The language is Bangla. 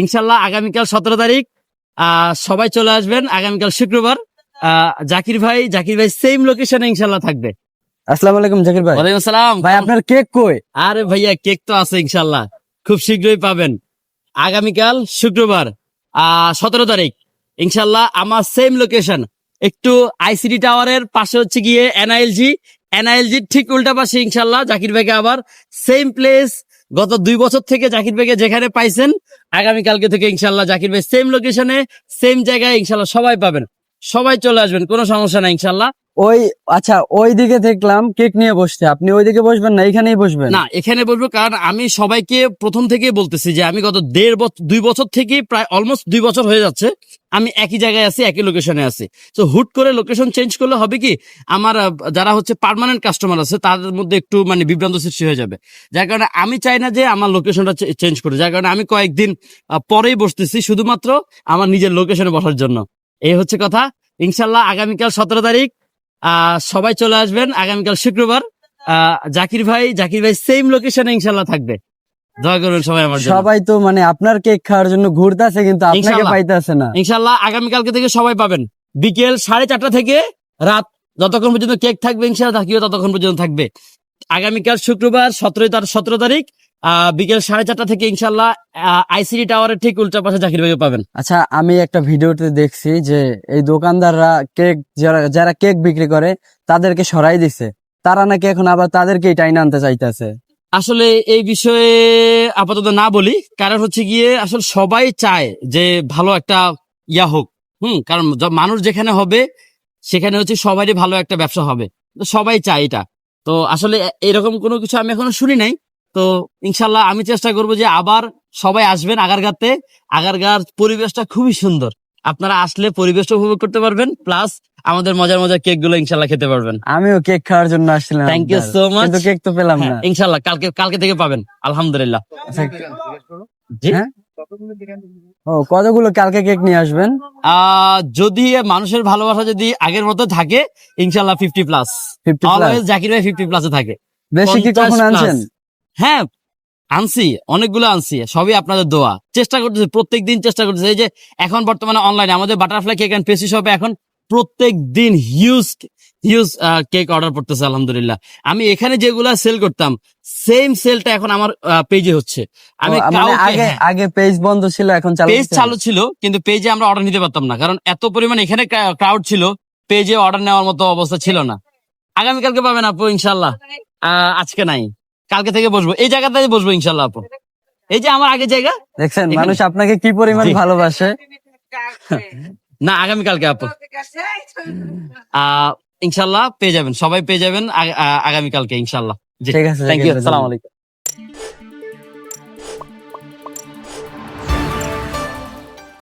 ইনশাল্লাহ আগামীকাল সতেরো তারিখ সবাই চলে আসবেন আগামীকাল শুক্রবার। জাকির ভাই জাকির ভাই সেম লোকেশনে ইনশাল্লাহ থাকবে। আসসালামু আলাইকুম জাকির ভাই। ওয়ালাইকুম আসসালাম। ভাই আপনার কেক কই? আরে ভাইয়া কেক তো আছে ইনশাল্লাহ। খুব শীঘ্রই পাবেন। আগামীকাল শুক্রবার আহ সতেরো তারিখ। ইনশাল্লাহ আমার সেম লোকেশন একটু আইসিডি টাওয়ারের পাশে হচ্ছে গিয়ে এনআইএলজি এনআইএলজির ঠিক উল্টা পাশে ইনশাল্লাহ জাকির ভাইকে আবার সেম প্লেস গত দুই বছর থেকে জাকির ভাইকে যেখানে পাইছেন, আগামীকালকে থেকে ইনশাল্লাহ জাকির ভাই সেম লোকেশনে সেম জায়গায় ইনশাল্লাহ সবাই পাবেন। সবাই চলে আসবেন কোনো সমস্যা নাই ইনশাল্লাহ। ওই আচ্ছা ওই দিকে দেখলাম কেক নিয়ে বসতে আপনি ওই দিকে বসবেন না এখানেই বসবেন? না এখানে বলব কারণ আমি সবাইকে প্রথম থেকেই বলতেছি যে আমি গত দেড় বছর দুই বছর থেকে প্রায় অলমোস্ট দুই বছর হয়ে যাচ্ছে আমি একই জায়গায় আছি একই লোকেশনে আছি। তো হুট করে লোকেশন চেঞ্জ করলে হবে কি আমার যারা হচ্ছে পার্মানেন্ট কাস্টমার আছে তাদের মধ্যে একটু মানে বিভ্রান্ত সৃষ্টি হয়ে যাবে। যার কারণে আমি চাই না যে আমার লোকেশনটা চেঞ্জ করে যার কারণে আমি কয়েকদিন পরেই বসতেছি শুধুমাত্র আমার নিজের লোকেশনে বসার জন্য। এই হচ্ছে কথা। ইনশাল্লাহ আগামীকাল সতেরো তারিখ আহ, সবাই চলে আসবেন আগামীকাল শুক্রবার। আহ, জাকির ভাই জাকির ভাই সেম লোকেশনে ইনশাল্লাহ থাকবে। দয়া করবেন সবাই আমার সবাই তো মানে আপনার কেক খাওয়ার জন্য ঘুরতেছে কিন্তু আপনাকে। পাইতেছে না। ইনশাল্লাহ আগামীকালকে থেকে সবাই পাবেন। বিকেল সাড়ে চারটা থেকে রাত যতক্ষণ পর্যন্ত কেক থাকবে ইনশাল্লাহ থাকিও ততক্ষণ পর্যন্ত থাকবে। আগামীকাল শুক্রবার সতেরো তার সতেরো তারিখ বিকেল সাড়ে চারটা থেকে ইনশাল্লাহ আইসিডি টাওয়ারের ঠিক উল্টা পাশে জাকির ভাইকে পাবেন। আচ্ছা আমি একটা ভিডিওতে দেখছি যে এই দোকানদাররা কেক যারা যারা কেক বিক্রি করে তাদেরকে সরাই দিছে। তারা নাকি এখন আবার তাদেরকেই টাইনে আনতে চাইতেছে। আসলে এই বিষয়ে আপাতত না বলি কারণ হচ্ছে গিয়ে আসলে সবাই চায় যে ভালো একটা ইয়া হোক। হুম কারণ মানুষ যেখানে হবে সেখানে হচ্ছে সবারই ভালো একটা ব্যবসা হবে। তো সবাই চায় এটা। তো আসলে এরকম কোনো কিছু আমি এখনও শুনি নাই। তো ইনশাল্লাহ আমি চেষ্টা করব যে আবার সবাই আসবেন আগারগাতে আগারগার পরিবেশটা খুবই সুন্দর। আপনারা আসলে পরিবেশটা উপভোগ করতে পারবেন প্লাস আমাদের মজার মজার কেকগুলো ইনশাল্লাহ খেতে পারবেন। আমিও কেক খাওয়ার জন্য আসছিলাম থ্যাংক ইউ সো মাচ কিন্তু কেক তো পেলাম না। ইনশাল্লাহ কালকে কালকে থেকে পাবেন আলহামদুলিল্লাহ। আচ্ছা, জি? হ্যাঁ? ও কতগুলো কালকে কেক নিয়ে আসবেন? আহ, যদি মানুষের ভালোবাসা যদি আগের মতো থাকে ইনশাল্লাহ ফিফটি প্লাস জাকির ভাই ফিফটি প্লাসে থাকে। বেশি কি কখন আনছেন? হ্যাঁ আনছি অনেকগুলো আনছি সবই আপনাদের দোয়া। চেষ্টা করতেছি প্রত্যেক দিন চেষ্টা করতেছি। এই যে এখন বর্তমানে অনলাইনে আমাদের বাটারফ্লাই কেক এন্ড পেসি শপে এখন প্রত্যেক দিন হিউজ হিউজ কেক অর্ডার করতেছে আলহামদুলিল্লাহ। আমি এখানে যেগুলা সেল করতাম সেম সেলটা এখন আমার পেজে হচ্ছে। আমি মানে আগে হ্যাঁ। আগে পেজ বন্ধ ছিল এখন চালু পেজ চালু ছিল কিন্তু পেজে আমরা অর্ডার নিতে পারতাম না কারণ এত পরিমাণ এখানে ক্রাউড ছিল পেজে অর্ডার নেওয়ার মতো অবস্থা ছিল না। আগামীকালকে পাবেন আপু ইনশাল্লাহ আহ, আজকে নাই। কালকে থেকে বসবো। এই জায়গাটাতে বসবো ইনশাল্লাহ আপু। এই যে আমার আগে জায়গা দেখছেন মানুষ আপনাকে কি পরিমাণ ভালোবাসে? না আগামী কালকে আপু। ইনশাল্লাহ পেয়ে যাবেন সবাই পেয়ে যাবেন আগামী কালকে আগামীকালকে ইনশাল্লাহ ঠিক আছে থ্যাংক ইউ আসসালামু আলাইকুম।